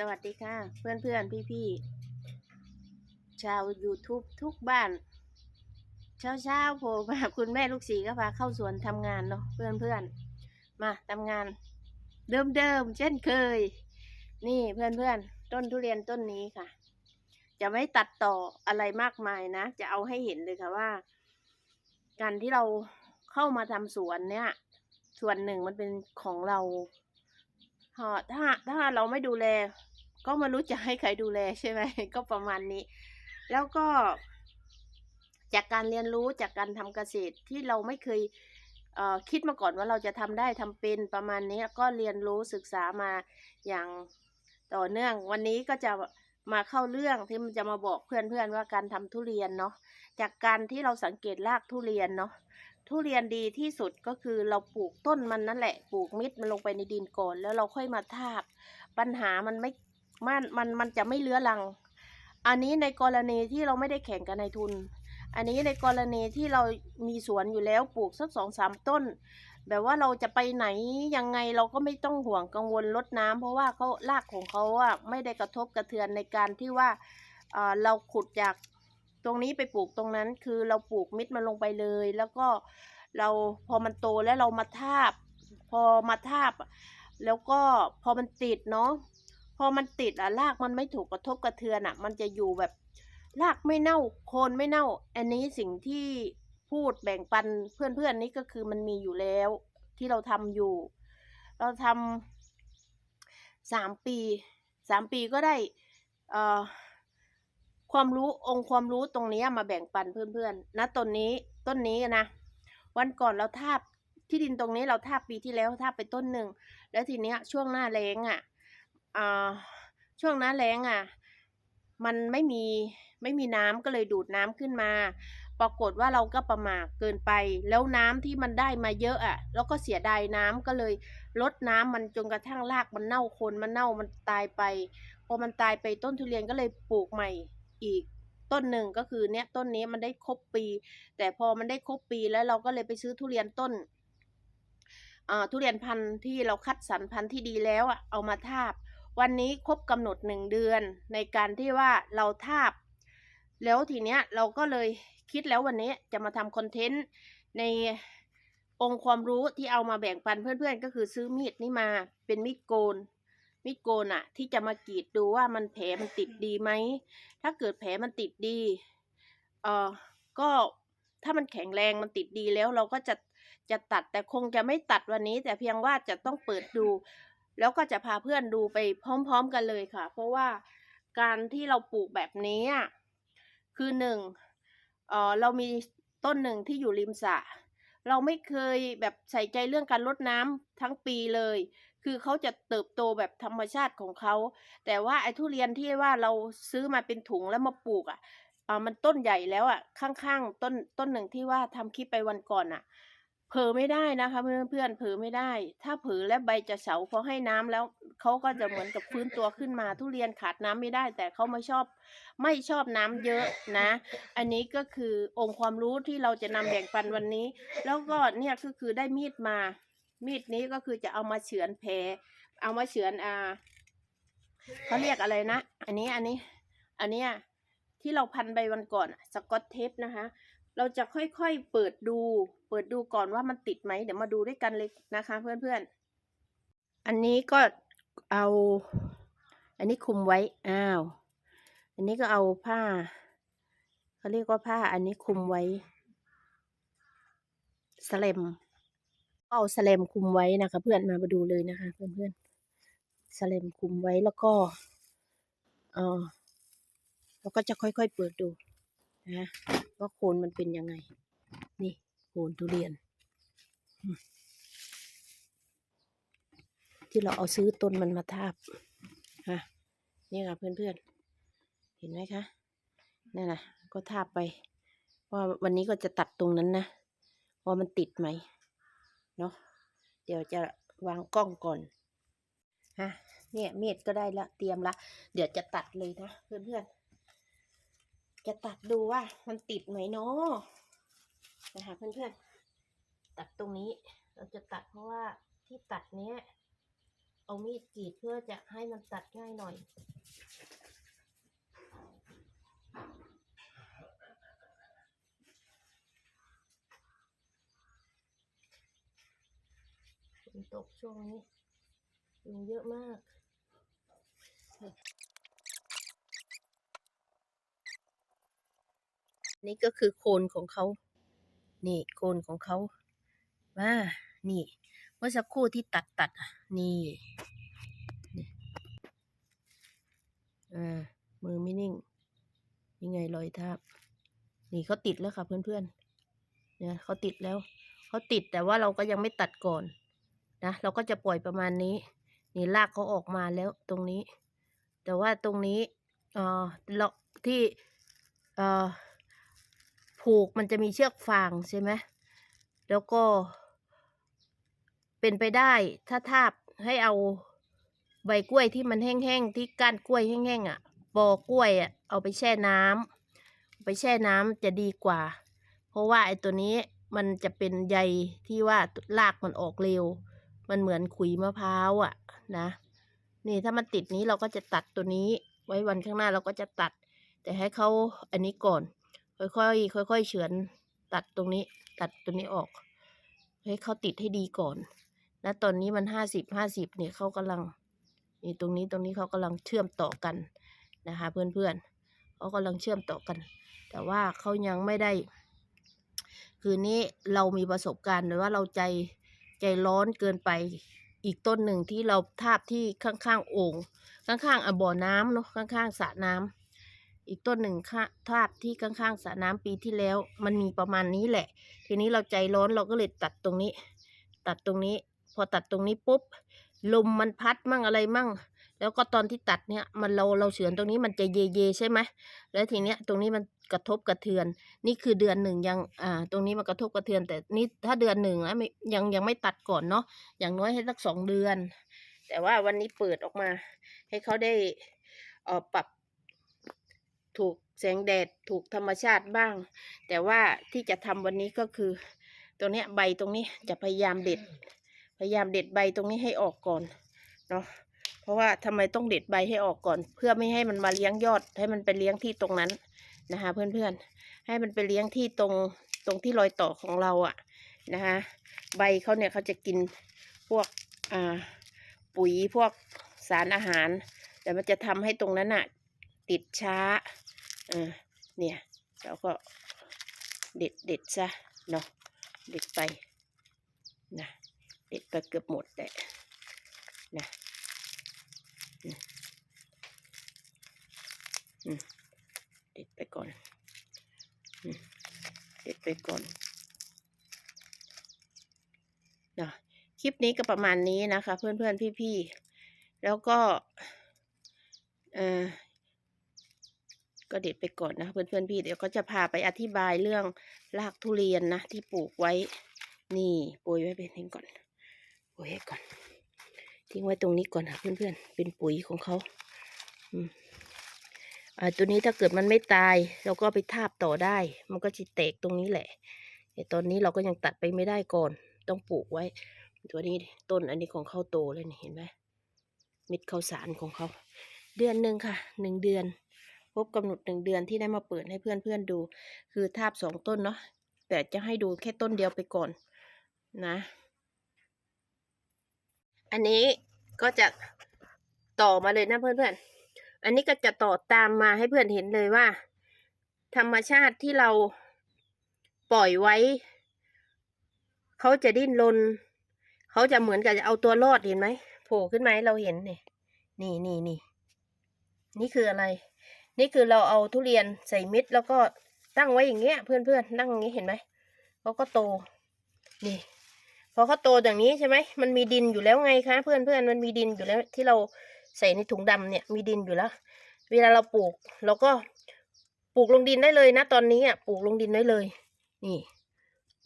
สวัสดีค่ะ เพื่อนเพื่อนพี่พี่ชาว YouTube ทุกบ้าน เช้าเช้าโผล่มาคุณแม่ลูกสีก็พาเข้าสวนทำงานเนาะเพื่อนเพื่อนมาทำงาน เดิมเดิมเช่นเคย นี่เพื่อนเพื่อนต้นทุเรียนต้นนี้ค่ะ จะไม่ตัดต่ออะไรมากมายนะ จะเอาให้เห็นเลยค่ะว่า การที่เราเข้ามาทำสวนเนี่ย ส่วนหนึ่งมันเป็นของเรา เอ่อถ้าถ้าเราไม่ดูแล ก็ไม่รู้จะให้ใครดูแลใช่ไหมก็ประมาณนี้ แล้วก็ จากการเรียนรู้จากการทำเกษตรที่เราไม่เคยเคิดมาก่อนว่าเราจะทำได้ทำเป็นประมาณนี้ก็เรียนรู้ศึกษามาอย่างต่อเนื่อง วันนี้ก็จะมาเข้าเรื่องที่มันจะมาบอกเพื่อนๆว่าการทำทุเรียนเนาะจากการที่เราสังเกตรากทุเรียนเนาะ ทุเรียนดีที่สุดก็คือเราปลูกต้นมันนั่นแหละ ปลูกมิดมันลงไปในดินก่อน แล้วเราค่อยมาทาบ ปัญหามันไม่มันมันมันจะไม่เลื้อรัง อันนี้ในกรณีที่เราไม่ได้แข่งกันายทุน อันนี้ในกรณีที่เรามีสวนอยู่แล้วปลูกสักสองสามต้น แบบว่าเราจะไปไหนยังไงเราก็ไม่ต้องห่วงกังวลลดน้ำเพราะว่าเขารากของเขาอะไม่ได้กระทบกระเทือนในการที่ว่าเอ่อเราขุดจาก ตรงนี้ไปปลูกตรงนั้นคือเราปลูกมิดมันลงไปเลย แล้วก็เราพอมันโตแล้วเรามาทาบ พอมาทาบ แล้วก็พอมันติดเนาะพอมันติดอะรากมันไม่ถูกกระทบกระเทือนอะมันจะอยู่แบบรากไม่เน่าโคนไม่เน่า อันนี้สิ่งที่พูดแบ่งปันเพื่อนๆนนี่ก็คือมันมีอยู่แล้ว ที่เราทำอยู่ เราทำสามปีสามปีก็ได้เอ่อ ความรู้องค์ความรู้ตรงนี้มาแบ่งปันเพื่อนๆนะต้นนี้ต้นนี้นะ วันก่อนเราทาบที่ดินตรงนี้เราทาบปีที่แล้วทาบไปต้นหนึ่งแล้วทีเนี้ยช่วงหน้าแล้งอะอ่าช่วงหน้าแล้งอะ มันไม่มีไม่มีน้ำก็เลยดูดน้ำขึ้นมา ปรากฏว่าเราก็ประมาทเกินไป แล้วน้ำที่มันได้มาเยอะอะ แล้วก็เสียดายน้ำก็เลยลดน้ำมันจนกระทั่งรากมันเน่าโคนมันเน่ามันตายไป พอมันตายไปต้นทุเรียนก็เลยปลูกใหม่ อีกต้นหนึ่งก็คือเนี้ยต้นนี้มันได้ครบปี แต่พอมันได้ครบปีแล้วเราก็เลยไปซื้อทุเรียนต้นทุเรียนพันธุ์ที่เราคัดสรรพันธุ์ที่ดีแล้วอะเอามาทาบ วันนี้ครบกำหนดหนึ่งเดือน ในการที่ว่าเราทาบ แล้วทีเนี้ยเราก็เลยคิดแล้ววันนี้จะมาทำคอนเทนต์ในองค์ความรู้ที่เอามาแบ่งปันเพื่อนๆ ก็คือซื้อมีดนี่มาเป็นมีดโกน มีดโกนอะที่จะมากรีดดูว่ามันแผลมันติดดีไหม ถ้าเกิดแผลมันติดดีเอ่อก็ถ้ามันแข็งแรงมันติดดีแล้วเราก็จะจะตัดแต่คงจะไม่ตัดวันนี้ แต่เพียงว่าจะต้องเปิดดู แล้วก็จะพาเพื่อนดูไปพร้อม ๆกันเลยค่ะ เพราะว่าการที่เราปลูกแบบนี้คือหนึ่งเออเรามีต้นหนึ่งที่อยู่ริมสระเราไม่เคยแบบใส่ใจเรื่องการรดน้ำทั้งปีเลย คือเขาจะเติบโตแบบธรรมชาติของเขา แต่ว่าไอ้ทุเรียนที่ว่าเราซื้อมาเป็นถุงแล้วมาปลูกอะอ่ามันต้นใหญ่แล้วอะข้างๆต้นต้นหนึ่งที่ว่าทำคลิปไปวันก่อนอะเผลอไม่ได้นะคะเพื่อนเพื่อนเผลอไม่ได้ ถ้าเผลอและใบจะเฉาพอให้น้ำแล้วเขาก็จะเหมือนกับฟื้นตัวขึ้นมา ทุเรียนขาดน้ำไม่ได้ แต่เขาไม่ชอบ ไม่ชอบน้ำเยอะนะ อันนี้ก็คือองค์ความรู้ที่เราจะนำแบ่งปันวันนี้ แล้วก็เนี่ยก็คือได้มีดมา มีดนี้ก็คือจะเอามาเฉือนแผลเอามาเฉือนอ่าเขาเรียกอะไรนะ อันนี้อันนี้ อันเนี้ยที่เราพันไปวันก่อนสกอตเทปนะคะ เราจะค่อยๆเปิดดู เปิดดูก่อนว่ามันติดไหมเดี๋ยวมาดูด้วยกันเลยนะคะ เพื่อนๆ อันนี้ก็เอา อันนี้คุมไว้อ้าวอันนี้ก็เอาผ้าเขาเรียกว่าผ้าอันนี้คุมไว้สเลม เอาสเลมคุมไว้นะคะ เพื่อนมามาดูเลยนะคะ เพื่อนๆสเลมคุมไว้แล้วก็เออเราก็จะค่อยๆเปิดดูนะว่าโคนมันเป็นยังไง นี่โคนทุเรียน ที่เราเอาซื้อต้นมันมาทาบฮะนี่ค่ะเพื่อนๆ เห็นไหมคะนั่นนะก็ทาบไปว่าวันนี้ก็จะตัดตรงนั้นนะว่ามันติดไหม เนาะเดี๋ยวจะวางกล้องก่อนฮะเนี่ยมีดก็ได้ละเตรียมละ เดี๋ยวจะตัดเลยนะเพื่อนๆจะตัดดูว่ามันติดไหมเนาะนะคะเพื่อนๆตัดตรงนี้เราจะตัดเพราะว่าที่ตัดเนี้ยเอามีดกรีดเพื่อจะให้มันตัดง่ายหน่อย นตกช่วงนี้ยุงเยอะมากนี่ก็คือโคนของเขา นี่โคนของเขาว่านี่ เมื่อสักครู่ที่ตัดตัดอะนี่นี่อ่ามือไม่นิ่ง ยังไงรอยทาบ นี่เขาติดแล้วค่ะเพื่อนๆเนี่ยเขาติดแล้ว เขาติดแต่ว่าเราก็ยังไม่ตัดก่อน นะเราก็จะปล่อยประมาณนี้ นี่รากเขาออกมาแล้วตรงนี้ แต่ว่าตรงนี้เออเราที่เออผูกมันจะมีเชือกฟางใช่ไหมแล้วก็ เป็นไปได้ถ้าทาบให้เอาใบกล้วยที่มันแห้งๆที่ก้านกล้วยแห้งๆอะปอกล้วยอะเอาไปแช่น้ำไปแช่น้ำจะดีกว่า เพราะว่าไอ้ตัวนี้มันจะเป็นใยที่ว่ารากมันออกเร็ว มันเหมือนขุยมะพร้าวอะนะ นี่ถ้ามันติดนี้เราก็จะตัดตัวนี้ ไว้วันข้างหน้าเราก็จะตัด แต่ให้เขาอันนี้ก่อน ค่อยๆค่อยๆเฉือนตัดตรงนี้ ตัดตัวนี้ออก ให้เขาติดให้ดีก่อนและตอนนี้มันห้าสิบห้าสิบเนี่ยเขากำลังนี่ตรงนี้ตรงนี้เขากำลังเชื่อมต่อกันนะคะ เพื่อนๆเขากำลังเชื่อมต่อกัน แต่ว่าเขายังไม่ได้ คืนนี้เรามีประสบการณ์หรือว่าเราใจ ใจร้อนเกินไปอีกต้นหนึ่งที่เราทาบที่ข้างๆโอ่งข้างๆอะบ่อน้ำเนาะข้างๆสระน้ำอีกต้นหนึ่งค่ะทาบที่ข้างๆสระน้ำปีที่แล้ว มันมีประมาณนี้แหละ ทีนี้เราใจร้อนเราก็เลยตัดตรงนี้ ตัดตรงนี้ พอตัดตรงนี้ปุ๊บลมมันพัดมั่งอะไรมั่ง แล้วก็ตอนที่ตัดเนี่ยมันเราเราเฉือนตรงนี้มันจะเยเยใช่ไหมแล้วทีเนี้ยตรงนี้มัน กระทบกระเทือน นี่คือเดือนหนึ่งยังอ่าตรงนี้มันกระทบกระเทือน แต่นี่ถ้าเดือนหนึ่งแล้วยังยังไม่ตัดก่อนเนาะอย่างน้อยให้สักสองเดือน แต่ว่าวันนี้เปิดออกมา ให้เขาได้เออปรับถูกแสงแดดถูกธรรมชาติบ้าง แต่ว่าที่จะทำวันนี้ก็คือ ตรงเนี้ยใบตรงนี้จะพยายามเด็ด พยายามเด็ดใบตรงนี้ให้ออกก่อนเนาะเพราะว่าทำไมต้องเด็ดใบให้ออกก่อน เพื่อไม่ให้มันมาเลี้ยงยอดให้มันไปเลี้ยงที่ตรงนั้น นะคะ เพื่อนๆ ให้มันไปเลี้ยงที่ตรงตรงที่รอยต่อของเราอะนะคะใบเขาเนี่ยเขาจะกินพวกอ่าปุ๋ยพวกสารอาหาร แต่มันจะทำให้ตรงนั้นอะติดช้าเออเนี่ยเราก็เด็ดเด็ดซะเนาะเด็ดไปนะเด็ดไปเกือบหมดแหละนะอืมอืม เด็ดไปก่อน เด็ดไปก่อนนะคลิปนี้ก็ประมาณนี้นะคะ เพื่อนๆ พี่ๆ แล้วก็เออก็เด็ดไปก่อนนะเพื่อนๆ พี่ เดี๋ยวก็จะพาไปอธิบายเรื่องรากทุเรียนนะ ที่ปลูกไว้ นี่โปรยไว้เป็นทิ้งก่อนโปรยไว้ก่อน ทิ้งไว้ตรงนี้ก่อนนะเพื่อนๆ เป็นปุ๋ยของเขา อืม ตัวนี้ถ้าเกิดมันไม่ตาย เราก็ไปทาบต่อได้ มันก็จะแตกตรงนี้แหละแต่ตอนนี้เราก็ยังตัดไปไม่ได้ก่อน ต้องปลูกไว้ ตัวนี้ต้นอันนี้ของเขาโตแล้วนี่เห็นไหมม็ดข้าวสารของเขา เดือนหนึ่งค่ะหนึ่งเดือนครบกำหนดหนึ่งเดือนที่ได้มาเปิดให้เพื่อนๆดู คือทาบสองต้นเนาะแต่จะให้ดูแค่ต้นเดียวไปก่อนนะ อันนี้ก็จะต่อมาเลยนะเพื่อนๆ อันนี้ก็จะต่อตามมาให้เพื่อนเห็นเลยว่า ธรรมชาติที่เราปล่อยไว้ เขาจะดิ้นรนเขาจะเหมือนกับจะเอาตัวรอดเห็นไหมโผล่ขึ้นมาให้เราเห็นเนี่ยนี่นี่นี่นี่คืออะไร นี่คือเราเอาทุเรียนใส่ม็ดแล้วก็ตั้งไว้อย่างเงี้ย เพื่อนๆนั่งอย่างนี้เห็นไหมเขาก็โต นี่พอเขาโตอย่างนี้ใช่ไหมมันมีดินอยู่แล้วไงคะเพื่อนๆมันมีดินอยู่แล้วที่เรา ใส่ในถุงดำเนี่ยมีดินอยู่แล้ว เวลาเราปลูกเราก็ปลูกลงดินได้เลยนะ ตอนนี้อะปลูกลงดินได้เลย นี่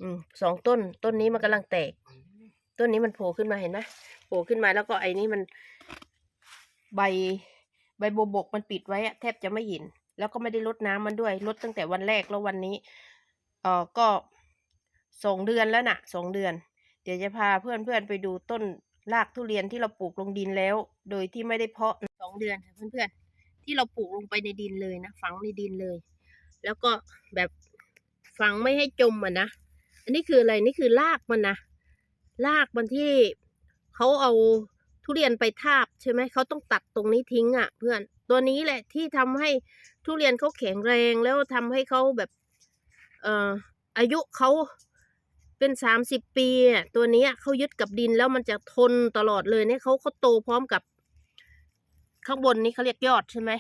อืมสองต้นต้นนี้มันกำลังแตก ต้นนี้มันโผล่ขึ้นมาเห็นไหมโผล่ขึ้นมาแล้วก็ไอ้นี่มัน ใบใบโบบกมันปิดไว้อะแทบจะไม่เห็น แล้วก็ไม่ได้ลดน้ำมันด้วยลดตั้งแต่วันแรกแล้ววันนี้เออก็สองเดือนแล้วน่ะสองเดือน เดี๋ยวจะพาเพื่อนเพื่อนๆไปดูต้นรากทุเรียนที่เราปลูกลงดินแล้ว โดยที่ไม่ได้เพาะสองเดือนค่ะเพื่อนๆ ที่เราปลูกลงไปในดินเลยนะฝังในดินเลย แล้วก็แบบฝังไม่ให้จมอะนะอันนี้คืออะไรนี่คือรากมันนะรากมันที่เขาเอาทุเรียนไปทาบใช่ไหมเขาต้องตัดตรงนี้ทิ้งอะ เพื่อนตัวนี้แหละที่ทำให้ทุเรียนเขาแข็งแรงแล้วทำให้เขาแบบเอ่ออายุเขาเป็นสามสิบปีตัวนี้เขายึดกับดินแล้วมันจะทนตลอดเลยเนี่ยเขาเขาโตพร้อมกับ ข้างบนนี้เขาเรียกยอดใช่ไหม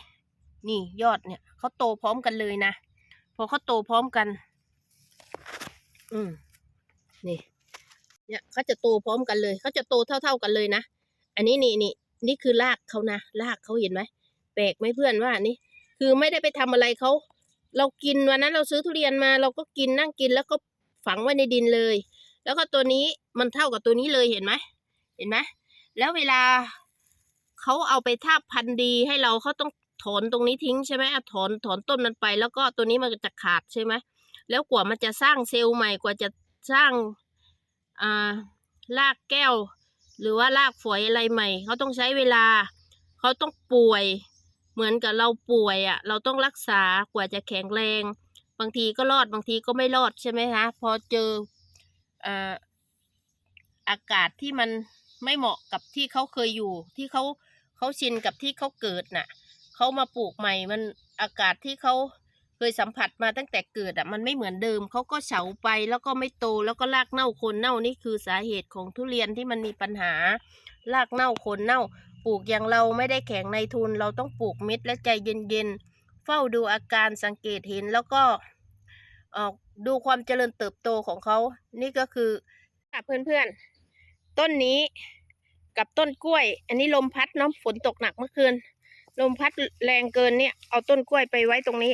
นี่ยอดเนี่ยเขาโตพร้อมกันเลยนะพอเขาโตพร้อมกัน อืมนี่ เนี่ยเขาจะโตพร้อมกันเลยเขาจะโตเท่า ๆกันเลยนะอันนี้นี่นี่นี่คือรากเขานะรากเขาเห็นไหมแปลกไหมเพื่อนว่านี่ คือไม่ได้ไปทำอะไรเขาเรากินวันนั้นเราซื้อทุเรียนมา เราก็กินนั่งกินแล้วก็ฝังไว้ในดินเลย แล้วก็ตัวนี้มันเท่ากับตัวนี้เลยเห็นไหมเห็นไหมแล้วเวลา เขาเอาไปทาบพันธุ์ดีให้เราเขาต้องถอนตรงนี้ทิ้งใช่ไหมอะถอนถอนต้นมันไป แล้วก็ตัวนี้มันจะขาดใช่ไหมแล้วกว่ามันจะสร้างเซลล์ใหม่กว่าจะสร้างอ่ารากแก้ว หรือว่ารากฝอยอะไรใหม่เขาต้องใช้เวลาเขาต้องป่วย เหมือนกับเราป่วยอะ เราต้องรักษากว่าจะแข็งแรง บางทีก็รอดบางทีก็ไม่รอดใช่ไหมคะพอเจออ่ออากาศที่มันไม่เหมาะกับที่เขาเคยอยู่ที่เขา เขาชินกับที่เขาเกิดน่ะเขามาปลูกใหม่มันอากาศที่เขาเคยสัมผัสมาตั้งแต่เกิดอะมันไม่เหมือนเดิมเขาก็เฉาไปแล้วก็ไม่โตแล้วก็รากเน่าคนเน่านี่คือสาเหตุของทุเรียนที่มันมีปัญหารากเน่าคนเน่า ปลูกอย่างเราไม่ได้แข็งในทุน เราต้องปลูกเม็ดและใจเย็นๆเฝ้าดูอาการสังเกตเห็นแล้วก็เออดูความเจริญเติบโตของเขา นี่ก็คือค่ะเพื่อนๆ ต้นนี้ กับต้นกล้วย อันนี้ลมพัดเนาะฝนตกหนักเมื่อคืน ลมพัดแรงเกินเนี่ยเอาต้นกล้วยไปไว้ตรงนี้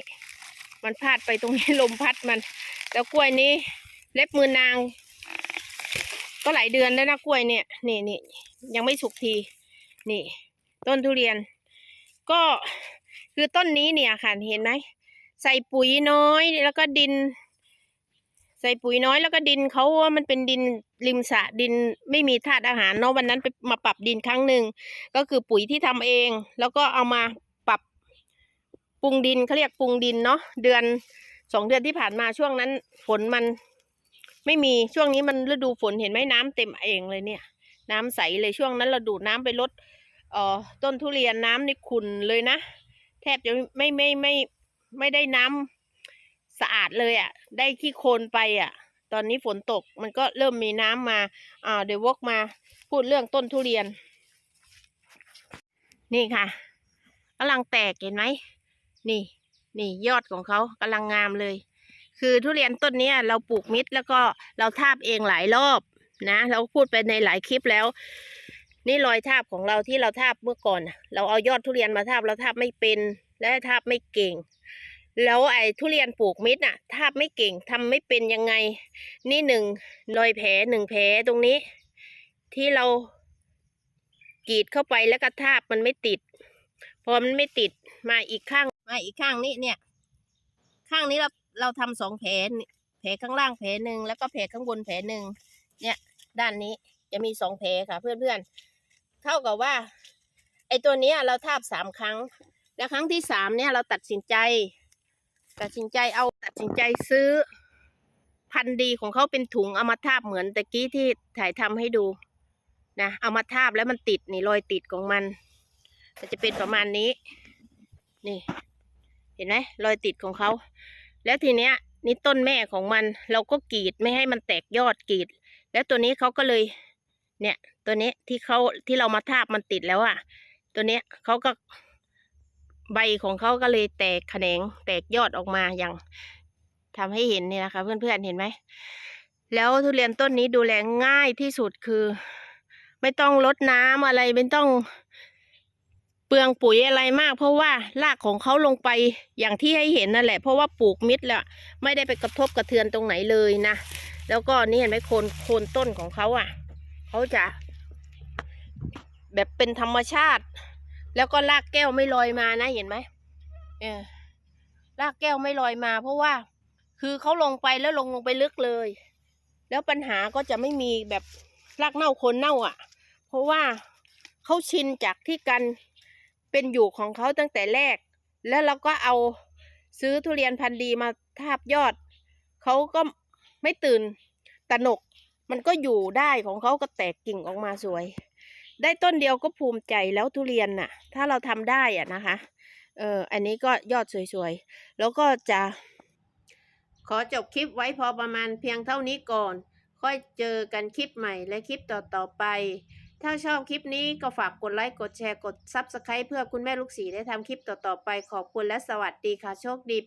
มันพาดไปตรงนี้ลมพัดมัน แล้วกล้วยนี้ เล็บมือนาง ก็หลายเดือนแล้วนะกล้วยเนี่ยนี่นี่ยังไม่สุกที นี่ ต้นทุเรียน ก็คือต้นนี้เนี่ยค่ะเห็นไหมใส่ปุ๋ยน้อยแล้วก็ดิน ใส่ปุ๋ยน้อยแล้วก็ดินเขาว่ามันเป็นดินริมสระดินไม่มีธาตุอาหารเนาะวันนั้นไปมาปรับดินครั้งหนึ่งก็คือปุ๋ยที่ทำเอง แล้วก็เอามาปรับปรุงดินเขาเรียกปรุงดินเนาะเดือนสองเดือนที่ผ่านมาช่วงนั้นฝนมันไม่มีช่วงนี้มันฤดูฝนเห็นไหมน้ำเต็มเองเลยเนี่ย น้ำใสเลยช่วงนั้นเราดูดน้ำไปลดเอ่อต้นทุเรียนน้ำนี่ขุนเลยนะ แทบจะไม่ไม่ไม่ไม่ได้น้ำ สะอาดเลยอะ่ะ ได้ขี้โคลนไปอะ่ะ ตอนนี้ฝนตกมันก็เริ่มมีน้ำมาอ่าเดี๋ยววกมาพูดเรื่องต้นทุเรียน นี่ค่ะกำลังแตกเห็นไหมนี่ นี่ยอดของเขากำลังงามเลย คือทุเรียนต้นเนี้ยเราปลูกมิดแล้วก็เราทาบเองหลายรอบนะ เราพูดไปในหลายคลิปแล้ว นี่รอยทาบของเราที่เราทาบเมื่อก่อน เราเอายอดทุเรียนมาทาบเราทาบไม่เป็น และทาบไม่เก่ง แล้วไอ้ทุเรียนปลูกมิดน่ะทาไม่เก่งทำไม่เป็นยังไง นี่หนึ่งรอยแผลหนึ่งแผลตรงนี้ ที่เรากรีดเข้าไปแล้วก็ทาบมันไม่ติด พอมันไม่ติดมาอีกข้างมาอีกข้างนี้เนี่ย ข้างนี้เราเราทำสองแผลแผลข้างล่างแผลหนึ่งแล้วก็แผลข้างบนแผลหนึ่งเนี่ย ด้านนี้จะมีสองแผลค่ะ เพื่อนๆเท่ากับว่า ไอ้ตัวนี้เราทาบสามครั้ง แล้วครั้งที่สามเนี่ยเราตัดสินใจ ตัดสินใจเอาตัดสินใจซื้อ พันธุ์ดีของเขาเป็นถุงเอามาทาบเหมือนตะกี้ที่ถ่ายทำให้ดูนะเอามาทาบแล้วมันติดนี่รอยติดของมัน มันจะเป็นประมาณนี้ นี่ เห็นไหมรอยติดของเขา แล้วทีเนี้ยนี่ต้นแม่ของมันเราก็กรีดไม่ให้มันแตกยอดกรีด แล้วตัวนี้เขาก็เลย เนี่ย ตัวนี้ที่เขาที่เรามาทาบมันติดแล้วอะ่ะ ตัวเนี้ยเขาก็ ใบของเขาก็เลยแตกแขนงแตกยอดออกมาอย่างทำให้เห็นเนี่ยนะคะเพื่อนๆเห็นไหม แล้วทุเรียนต้นนี้ดูแลง่ายที่สุดคือ ไม่ต้องลดน้ำอะไรไม่ต้องเปลืองปุ๋ยอะไรมาก เพราะว่ารากของเขาลงไปอย่างที่ให้เห็นนั่นแหละ เพราะว่าปลูกมิดแล้วไม่ได้ไปกระทบกระเทือนตรงไหนเลยนะ แล้วก็นี่เห็นไหมโคนโคนต้นของเขาอะเขาจะ แบบเป็นธรรมชาติ แล้วก็รากแก้วไม่ลอยมานะเห็นไหมเออรากแก้วไม่ลอยมา เพราะว่า คือเขาลงไปแล้วลงลงไปลึกเลย แล้วปัญหาก็จะไม่มีแบบรากเน่าคนเน่าอะ เพราะว่าเขาชินจากที่กันเป็นอยู่ของเขาตั้งแต่แรก แล้วเราก็เอาซื้อทุเรียนพันธุ์ดีมาทาบยอด เขาก็ไม่ตื่นตะหนก มันก็อยู่ได้ของเขาก็แตกกิ่งออกมาสวย ได้ต้นเดียวก็ภูมิใจแล้วทุเรียนน่ะ ถ้าเราทำได้อะนะคะ เอออันนี้ก็ยอดสวยๆ แล้วก็จะ ขอจบคลิปไว้พอประมาณเพียงเท่านี้ก่อน ค่อยเจอกันคลิปใหม่และคลิปต่อๆไป ถ้าชอบคลิปนี้ก็ฝากกดไลค์ กดแชร์ กด Subscribe เพื่อคุณแม่ลูกสีได้ทำคลิปต่อๆไป ขอบคุณและสวัสดีค่ะ โชคดี